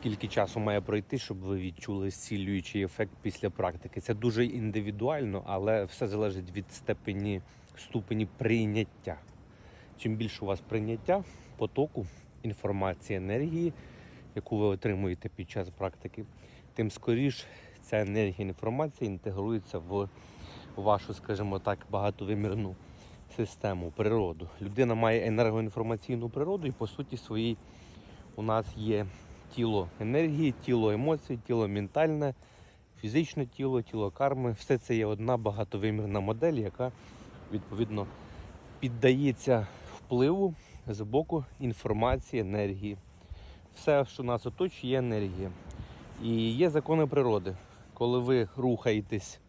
скільки часу має пройти, щоб ви відчули зцілюючий ефект після практики. Це дуже індивідуально, але все залежить від степені ступені прийняття. Чим більше у вас прийняття потоку інформації, енергії, яку ви отримуєте під час практики, тим скоріш ця енергія інформація інтегрується в вашу, скажімо так, багатовимірну систему, природу. Людина має енергоінформаційну природу, і по суті своїй у нас є тіло енергії, тіло емоцій, тіло ментальне, фізичне тіло, тіло карми. Все це є одна багатовимірна модель, яка відповідно піддається впливу з боку інформації, енергії. Все, що нас оточує, є енергія. І є закони природи. Коли ви рухаєтесь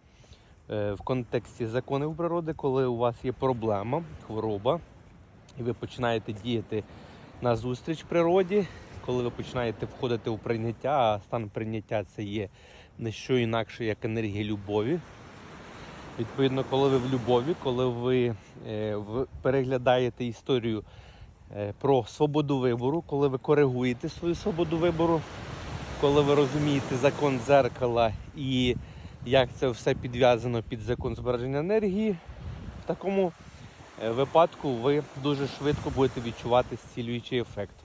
е, в контексті законів природи, коли у вас є проблема, хвороба, і ви починаєте діяти на зустріч природі, коли ви починаєте входити у прийняття, а стан прийняття це є не що інакше, як енергія любові. Відповідно, коли ви в любові, коли ви е, переглядаєте історію е, про свободу вибору, коли ви коригуєте свою свободу вибору, коли ви розумієте закон дзеркала і як це все підв'язано під закон збереження енергії, в такому е, випадку ви дуже швидко будете відчувати зцілюючий ефект.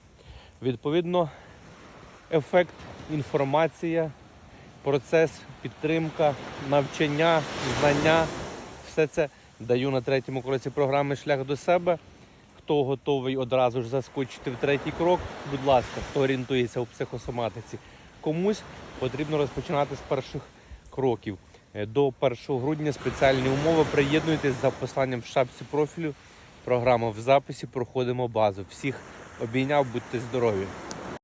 Відповідно, ефект, інформація, процес, підтримка, навчання, знання, все це даю на третьому кроці програми Шлях до себе. Хто готовий одразу ж заскочити в третій крок, будь ласка, хто орієнтується у психосоматиці, комусь потрібно розпочинати з перших кроків. Е, До 1 грудня спеціальні умови. Приєднуйтесь за посланням в шапці профілю. Програма в записі. Проходимо базу. Всіх обійняв, будьте здорові.